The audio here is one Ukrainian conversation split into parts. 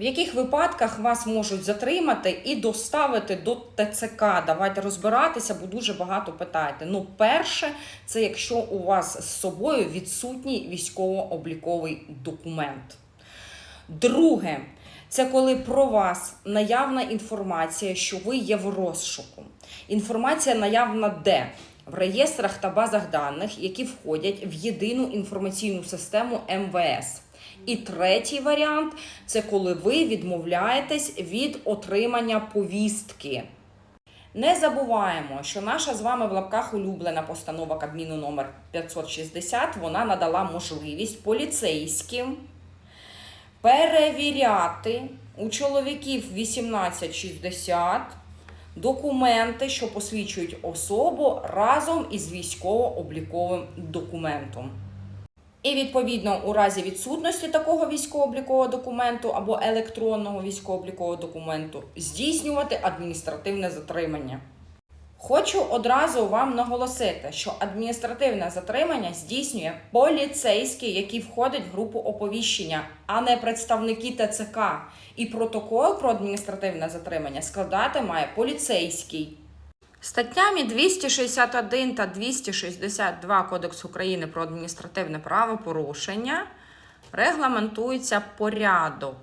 В яких випадках вас можуть затримати і доставити до ТЦК? Давайте розбиратися, бо дуже багато питаєте. Ну, перше, це якщо у вас з собою відсутній військово-обліковий документ. Друге, це коли про вас наявна інформація, що ви є в розшуку. Інформація наявна де? В реєстрах та базах даних, які входять в єдину інформаційну систему МВС. І третій варіант це коли ви відмовляєтесь від отримання повістки. Не забуваємо, що наша з вами в лапках улюблена постанова Кабміну номер 560 вона надала можливість поліцейським перевіряти у чоловіків 1860 документи, що посвідчують особу разом із військово-обліковим документом. І відповідно, у разі відсутності такого військово-облікового документу або електронного військово-облікового документу здійснювати адміністративне затримання. Хочу одразу вам наголосити, що адміністративне затримання здійснює поліцейський, який входить в групу оповіщення, а не представники ТЦК. І протокол про адміністративне затримання складати має поліцейський. Статтями 261 та 262 Кодексу України про адміністративне правопорушення регламентується порядок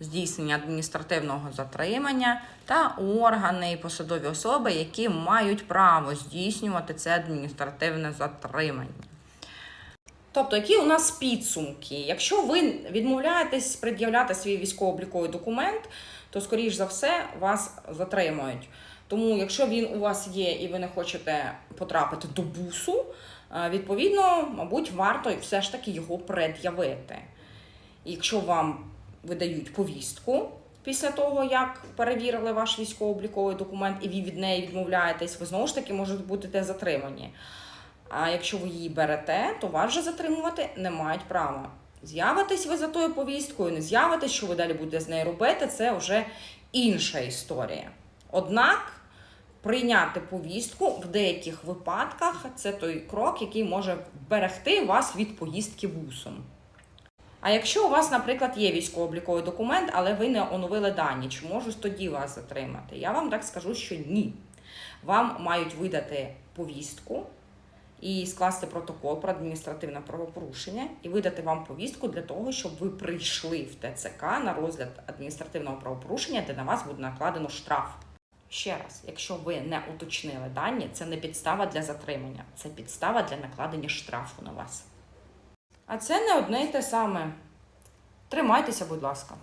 здійснення адміністративного затримання та органи і посадові особи, які мають право здійснювати це адміністративне затримання. Тобто, які у нас підсумки? Якщо ви відмовляєтесь пред'являти свій військово-обліковий документ, то, скоріш за все, вас затримують. Тому, якщо він у вас є і ви не хочете потрапити до бусу, е, відповідно, мабуть, варто все ж таки його пред'явити. Якщо вам видають повістку після того, як перевірили ваш військово-обліковий документ, і ви від неї відмовляєтесь, ви знову ж таки можете бути затримані. А якщо ви її берете, то вас вже затримувати не мають права. З'явитесь ви за тою повісткою, не з'явитесь, що ви далі будете з нею робити, це вже інша історія. Однак прийняти повістку в деяких випадках це той крок, який може берегти вас від поїздки бусом. А якщо у вас, наприклад, є військово-обліковий документ, але ви не оновили дані, чи можуть тоді вас затримати? Я вам так скажу, що ні. Вам мають видати повістку і скласти протокол про адміністративне правопорушення і видати вам повістку для того, щоб ви прийшли в ТЦК на розгляд адміністративного правопорушення, де на вас буде накладено штраф. Ще раз, якщо ви не уточнили дані, це не підстава для затримання, це підстава для накладення штрафу на вас. А це не одне й те саме. Тримайтеся, будь ласка.